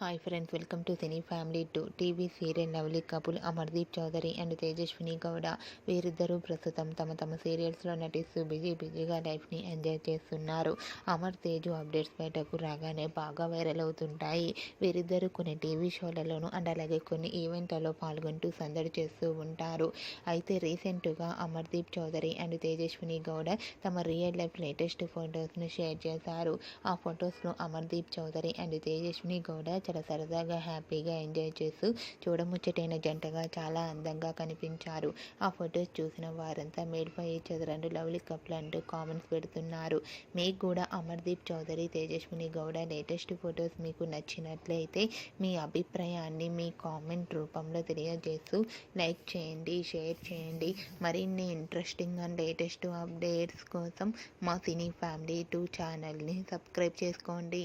Hi friends welcome to cine family two TV serial lovely couple Amardeep Chowdary and Tejaswini Gowda వీరిద్దరూ ప్రస్తుతం తమ తమ సీరియల్స్లో నటిస్తూ బిజీ బిజీగా లైఫ్ని ఎంజాయ్ చేస్తున్నారు. అమర్ తేజు అప్డేట్స్ బయటకు రాగానే బాగా వైరల్ అవుతుంటాయి. వీరిద్దరూ కొన్ని టీవీ షోలలోనూ అండ్ అలాగే కొన్ని ఈవెంట్లలో పాల్గొంటూ సందడి చేస్తూ ఉంటారు. అయితే రీసెంట్గా అమర్దీప్ చౌదరి అండ్ తేజస్విని గౌడ తమ రియల్ లైఫ్ లేటెస్ట్ ఫొటోస్ను షేర్ చేశారు. ఆ ఫొటోస్లో అమర్దీప్ చౌదరి అండ్ తేజస్విని గౌడ చాలా సరదాగా హ్యాపీగా ఎంజాయ్ చేస్తూ చూడముచ్చటైన జంటగా చాలా అందంగా కనిపించారు. ఆ ఫొటోస్ చూసిన వారంతా మేడ్పై చదరండు లవ్లీ కప్లు అంటూ కామెంట్స్ పెడుతున్నారు. మీకు కూడా అమర్దీప్ చౌదరి తేజస్విని గౌడ లేటెస్ట్ ఫొటోస్ మీకు నచ్చినట్లయితే మీ అభిప్రాయాన్ని మీ కామెంట్ రూపంలో తెలియజేస్తూ లైక్ చేయండి షేర్ చేయండి. మరిన్ని ఇంట్రెస్టింగ్ అండ్ లేటెస్ట్ అప్డేట్స్ కోసం మా సినీ ఫ్యామిలీ టూ ఛానల్ని సబ్స్క్రైబ్ చేసుకోండి.